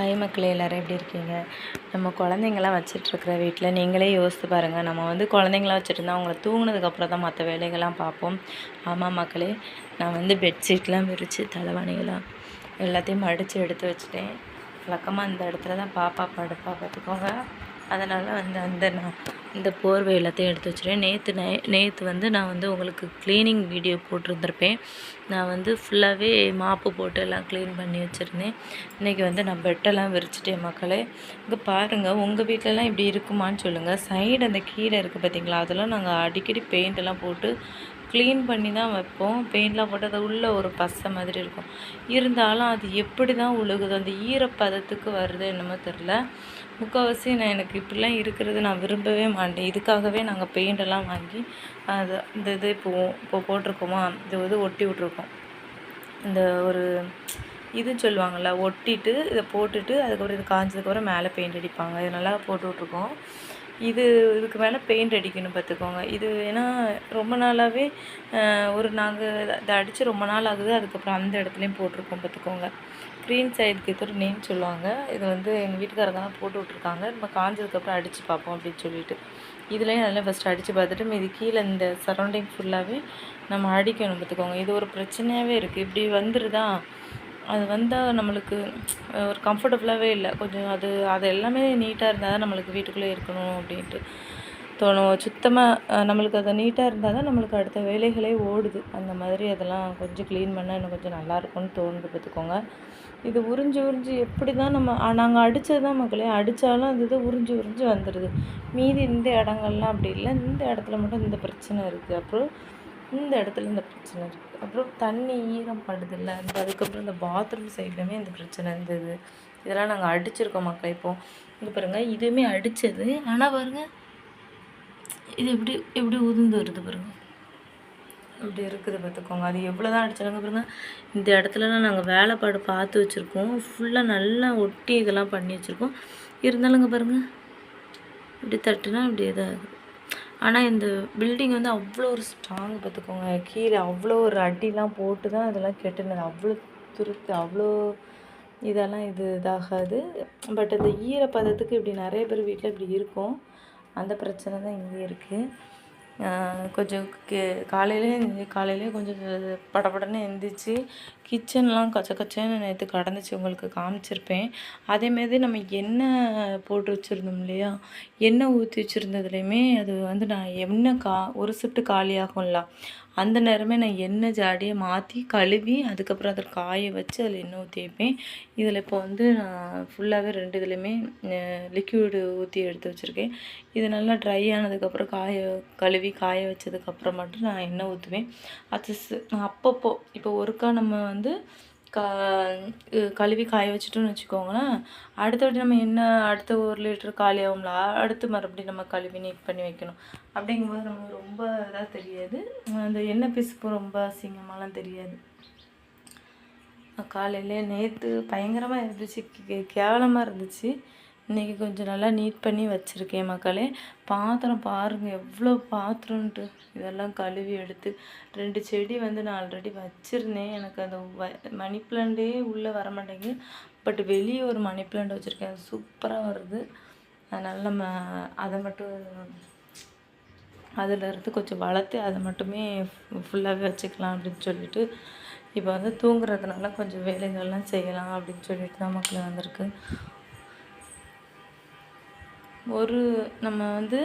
Hi மக்களே எல்லோரும் எப்படி இருக்கீங்க? நம்ம குழந்தைங்களாம் வச்சிட்ருக்கிற வீட்டில் நீங்களே யோசித்து பாருங்கள் நம்ம வந்து குழந்தைங்களாம் வச்சுருந்தா அவங்கள தூங்கினதுக்கப்புறம் தான் மற்ற வேலைகள்லாம் பார்ப்போம். ஆமாம் மக்களே நான் வந்து பெட்ஷீட்லாம் விரித்து தலைவாணிகளாம் எல்லாத்தையும் மடித்து எடுத்து வச்சுட்டேன். வழக்கமாக இந்த இடத்துல தான் பாப்பா படுப்பா பார்த்துக்கோங்க. அதனால் வந்து அந்த நான் இந்த போர்வை எல்லாத்தையும் எடுத்து வச்சுருவேன் நேற்று நை நேற்று வந்து நான் வந்து உங்களுக்கு க்ளீனிங் வீடியோ போட்டிருந்திருப்பேன். நான் வந்து ஃபுல்லாகவே மாப்பு போட்டு எல்லாம் க்ளீன் பண்ணி வச்சுருந்தேன். இன்றைக்கி வந்து நான் பெட்டெல்லாம் விரிச்சிட்டேன் மக்களே. இங்கே பாருங்கள் உங்கள் வீட்டிலலாம் இப்படி இருக்குமான்னு சொல்லுங்கள் சைடு அந்த கீழே இருக்குது பார்த்தீங்களா அதெல்லாம் நாங்கள் அடிக்கடி பெயிண்டெல்லாம் போட்டு க்ளீன் பண்ணி தான் வைப்போம். பெயிண்ட்லாம் போட்டு அது உள்ளே ஒரு பசை மாதிரி இருக்கும். இருந்தாலும் அது எப்படி தான் உழுகுது அந்த ஈரப்பதத்துக்கு வருது என்னமோ தெரில முக்கால்வாசி நான் எனக்கு இப்படிலாம் இருக்கிறது நான் விரும்பவே மாட்டேன். இதுக்காகவே நாங்கள் பெயிண்டெல்லாம் வாங்கி அது இந்த இது இப்போ இப்போ போட்டிருக்கோமா? இது வந்து ஒட்டி விட்ருக்கோம் இந்த ஒரு இது சொல்லுவாங்கள்ல ஒட்டிட்டு இதை போட்டுட்டு அதுக்கப்புறம் இது காஞ்சதுக்கப்புறம் மேலே பெயிண்ட் அடிப்பாங்க. இது நல்லா போட்டு விட்ருக்கோம் இது இதுக்கு மேலே பெயிண்ட் அடிக்கணும் பார்த்துக்கோங்க இது ஏன்னா ரொம்ப நாளாகவே ஒரு நாங்கள் அதை அடித்து ரொம்ப நாள் ஆகுது. அதுக்கப்புறம் அந்த இடத்துலையும் போட்டிருக்கோம் பார்த்துக்கோங்க க்ரீன் சைடுக்கு இது ஒரு நேம் சொல்லுவாங்க. இது வந்து எங்கள் வீட்டுக்காரங்க தான் போட்டு விட்ருக்காங்க நம்ம காஞ்சதுக்கப்புறம் அடித்து பார்ப்போம் அப்படின்னு சொல்லிட்டு. இதுலேயும் அதெல்லாம் ஃபஸ்ட்டு அடித்து பார்த்துட்டு மீதி கீழே இந்த சரௌண்டிங் ஃபுல்லாகவே நம்ம அடிக்கணும் பார்த்துக்கோங்க இது ஒரு பிரச்சனையாகவே இருக்குது இப்படி வந்துடுதா அது வந்தால் நம்மளுக்கு ஒரு கம்ஃபர்டபுளாகவே இல்லை. கொஞ்சம் அது அது எல்லாமே நீட்டாக இருந்தால் தான் நம்மளுக்கு வீட்டுக்குள்ளே இருக்கணும் அப்படின்ட்டு தோணும். சுத்தமாக நம்மளுக்கு அது நீட்டாக இருந்தால் தான் நம்மளுக்கு அடுத்த வேலைகளே ஓடுது. அந்த மாதிரி அதெல்லாம் கொஞ்சம் க்ளீன் பண்ணால் இன்னும் கொஞ்சம் நல்லாயிருக்கும்னு தோணுது பார்த்துக்கோங்க. இது உறிஞ்சி உறிஞ்சி எப்படி தான் நம்ம நாங்கள் அடித்தது தான் மக்களே அடித்தாலும் அது இது உறிஞ்சி உறிஞ்சி வந்துடுது மீதி இந்த இடங்கள்லாம் அப்படி இல்லை. இந்த இடத்துல மட்டும் இந்த பிரச்சனை இருக்குது அப்புறம் இந்த இடத்துல இந்த பிரச்சனை இருக்குது அப்புறம் தண்ணி ஈரம் படுதில்ல. அந்த அதுக்கப்புறம் இந்த பாத்ரூம் சைட்லையுமே இந்த பிரச்சனை இருந்தது. இதெல்லாம் நாங்கள் அடிச்சிருக்கோம் மக்கள். இப்போ இங்கே பாருங்கள் இதுவுமே அடித்தது ஆனால் பாருங்கள் இது எப்படி எப்படி உதிர்ந்து வருது பாருங்கள் இப்படி இருக்குது பார்த்துக்கோங்க. அது எவ்வளோ தான் அடிச்சாங்க பாருங்க இந்த இடத்துலலாம் நாங்கள் வேலைப்பாடு பார்த்து வச்சுருக்கோம். ஃபுல்லாக நல்லா ஒட்டி இதெல்லாம் பண்ணி வச்சுருக்கோம். இருந்தாலுங்க பாருங்கள் இப்படி தட்டுனா இப்படி இதாகுது. ஆனால் இந்த பில்டிங் வந்து அவ்வளோ ஒரு ஸ்ட்ராங் பார்த்துக்கோங்க கீழே அவ்வளோ ஒரு அடிலாம் போட்டு தான் அதெல்லாம் கெட்டுனது. அவ்வளோ துருத்து அவ்வளோ இதெல்லாம் இது இதாகாது. பட் அந்த ஈரப்பதத்துக்கு இப்படி நிறைய பேர் வீட்டில் இப்படி இருக்கும். அந்த பிரச்சனை தான் இங்கே இருக்குது கொஞ்சம் கே காலையிலே காலையிலே கொஞ்சம் படபடன்னு எழுந்திரிச்சி கிச்சன்லாம் கச்ச கச்சன்னு நேற்று கடந்துச்சு உங்களுக்கு காமிச்சிருப்பேன். அதேமாரி நம்ம எண்ணெய் போட்டு வச்சுருந்தோம் இல்லையா? எண்ணெய் ஊற்றி வச்சுருந்ததுலேயுமே அது வந்து நான் எண்ணெய் கா ஒரு சுட்டு காலியாகும்ல. அந்த நேரமே நான் எண்ணெய் ஜாடியை மாற்றி கழுவி அதுக்கப்புறம் அதை காய வச்சு அதில் எண்ணெய் ஊற்றி வைப்பேன். இதில் இப்போ வந்து நான் ஃபுல்லாகவே ரெண்டு இதுலேயுமே லிக்யூடு ஊற்றி எடுத்து வச்சுருக்கேன். இது நல்லா ட்ரை ஆனதுக்கப்புறம் காய கழுவி காய வச்சதுக்கப்புறம் மட்டும் நான் எண்ணெய் ஊற்றுவேன் அது அப்பப்போ இப்போ ஒருக்கா நம்ம வந்து கா கழுவி காய வச்சுட்டோம்னு வச்சுக்கோங்களேன். அடுத்தபடி நம்ம என்ன அடுத்த ஒரு லிட்டர் காலி ஆகும்ல அடுத்து மறுபடியும் நம்ம கழுவி நீட் பண்ணி வைக்கணும். அப்படிங்கும்போது நமக்கு ரொம்ப இதாக தெரியாது. அந்த எண்ணெய் பிசுப்பு ரொம்ப அசிங்கமாலாம் தெரியாது. காலையிலே நேற்று பயங்கரமாக இருந்துச்சு. கேவலமாக இருந்துச்சு. இன்றைக்கி கொஞ்சம் நல்லா நீட் பண்ணி வச்சுருக்கேன் மக்களே. பாத்திரம் பாருங்கள் எவ்வளோ பாத்திரம்ன்ட்டு. இதெல்லாம் கழுவி எடுத்து ரெண்டு செடி வந்து நான் ஆல்ரெடி வச்சுருந்தேன். எனக்கு அந்த வ மணி பிளான்ட்டே உள்ளே வர மாட்டேங்குது பட் வெளியே ஒரு மணி பிளான்ட் வச்சுருக்கேன். அது சூப்பராக வருது. அதனால் நம்ம அதை மட்டும் அதில் இருந்து கொஞ்சம் வளர்த்து அதை மட்டுமே ஃபுல்லாகவே வச்சுக்கலாம் அப்படின்னு சொல்லிட்டு இப்போ வந்து தூங்குறதுனால கொஞ்சம் வேலைகள்லாம் செய்யலாம் அப்படின்னு சொல்லிட்டு தான் மக்கள் வந்திருக்கு. ஒரு நம்ம வந்து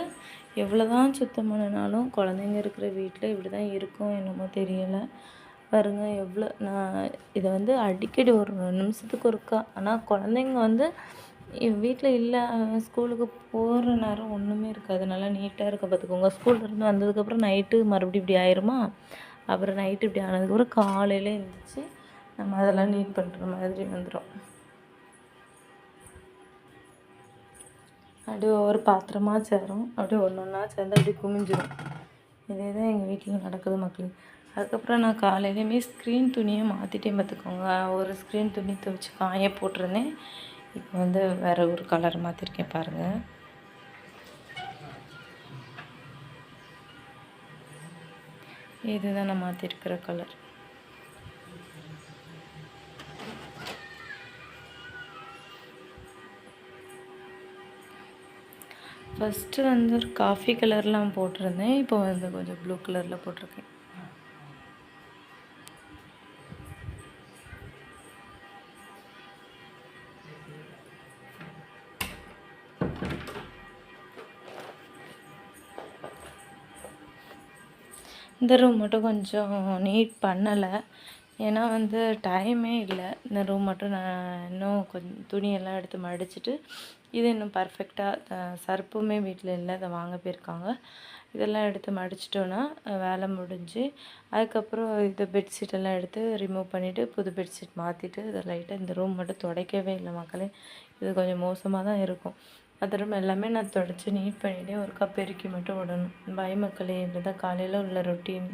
எவ்வளோ தான் சுத்தம் பண்ணினாலும் குழந்தைங்க இருக்கிற வீட்டில் இப்படி தான் இருக்கும் என்னமோ தெரியலை. பாருங்கள் எவ்வளோ நான் இதை வந்து அடிக்கடி ஒரு நிமிஷத்துக்கு ஒருக்கா ஆனால் குழந்தைங்க வந்து வீட்டில் இல்லை ஸ்கூலுக்கு போகிற நேரம் ஒன்றுமே இருக்காது. நல்லா நீட்டாக இருக்க பார்த்துக்கோங்க ஸ்கூல்லேருந்து வந்ததுக்கப்புறம் நைட்டு மறுபடியும் இப்படி ஆயிருமா? அப்புறம் நைட்டு இப்படி ஆனதுக்கப்புறம் காலையில் எழுந்திரிச்சி நம்ம அதெல்லாம் நீட் பண்ணுற மாதிரி வந்துடும் அப்படியே ஒவ்வொரு பாத்திரமாக சேரும். அப்படியே ஒன்று ஒன்றா சேர்ந்து அப்படியே குமிஞ்சிடும் இதே தான் எங்கள் வீட்டில் நடக்குது மக்கள். அதுக்கப்புறம் நான் காலையிலேயுமே ஸ்க்ரீன் துணியை மாற்றிட்டேன் பார்த்துக்கோங்க. ஒரு ஸ்க்ரீன் துணி துவைச்சி காய போட்டிருந்தேன். இப்போ வந்து வேறு ஒரு கலர் மாற்றிருக்கேன் பாருங்கள் இதுதான் நான் மாற்றிருக்கிற கலர் ஃபஸ்ட்டு வந்து ஒரு காஃபி கலர்லாம் போட்டிருந்தேன். இப்போ வந்து கொஞ்சம் ப்ளூ கலரில் போட்டிருக்கேன். இந்த ரூம் மட்டும் கொஞ்சம் நீட் பண்ணலை. ஏன்னா வந்து டைமே இல்லை. இந்த ரூம் மட்டும் நான் இன்னும் கொஞ்சம் துணியெல்லாம் எடுத்து மடிச்சுட்டு இது இன்னும் பர்ஃபெக்டாக சர்ப்புமே வீட்டில் இல்லை அதை வாங்க போயிருக்காங்க. இதெல்லாம் எடுத்து மடிச்சிட்டோன்னா வேலை முடிஞ்சு அதுக்கப்புறம் இது பெட்ஷீட்டெல்லாம் எடுத்து ரிமூவ் பண்ணிவிட்டு புது பெட்ஷீட் மாற்றிட்டு இதை லைட்டாக இந்த ரூம் மட்டும் துடைக்கவே இல்லை மக்களே. இது கொஞ்சம் மோசமாக தான் இருக்கும். அந்த ரூம் எல்லாமே நான் தொடச்சி நீட் பண்ணிவிட்டு ஒரு கப் பெருக்கி மட்டும் விடணும். பாய் மக்களே இப்படி தான் காலையில் உள்ள ரொட்டீன்